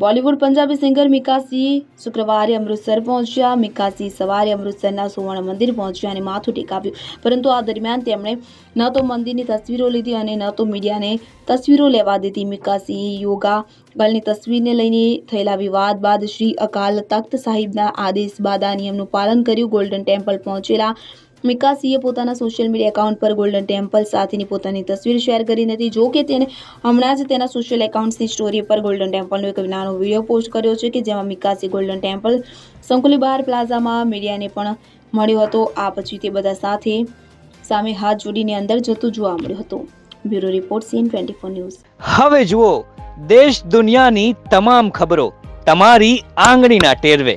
Bollywood Punjabi singer મિકાસી શુક્રવારે અમૃતસર પહોંચ્યા. મિકાસી સવારે અમૃતસરના સુવર્ણ મંદિર પહોંચ્યા અને માથું ટેકાવ્યું. પરંતુ આ દરમિયાન તેમણે ન તો મંદિરની તસવીરો લીધી અને ન તો મીડિયાને તસવીરો લેવા દીધી. મિકાસી યોગા ગર્લની તસવીરને લઈને થયેલા વિવાદ બાદ શ્રી અકાલ તખ્ત સાહિબના આદેશ બાદ આ નિયમનું પાલન કર્યું. ગોલ્ડન ટેમ્પલ પહોંચેલા મિકાસીએ પોતાના સોશિયલ મીડિયા એકાઉન્ટ પર ગોલ્ડન ટેમ્પલ સાથેની પોતાની તસવીર શેર કરી નથી જો કે તેણે હમણાં જ તેના સોશિયલ એકાઉન્ટ્સની સ્ટોરી પર ગોલ્ડન ટેમ્પલનો એક નાનો વીડિયો પોસ્ટ કર્યો છે કે જેમાં મિકાસી ગોલ્ડન ટેમ્પલ સંકુલી બહાર પ્લાઝામાં મીડિયાને પણ મળ્યો હતો. આ પછી તે બધા સાથે સામે હાથ જોડીને અંદર જતું જોવા મળ્યું હતું. Bureau report CN twenty four news હવે જુઓ, દેશ દુનિયાની તમામ ખબરો તમારી આંગળીના ટેરવે.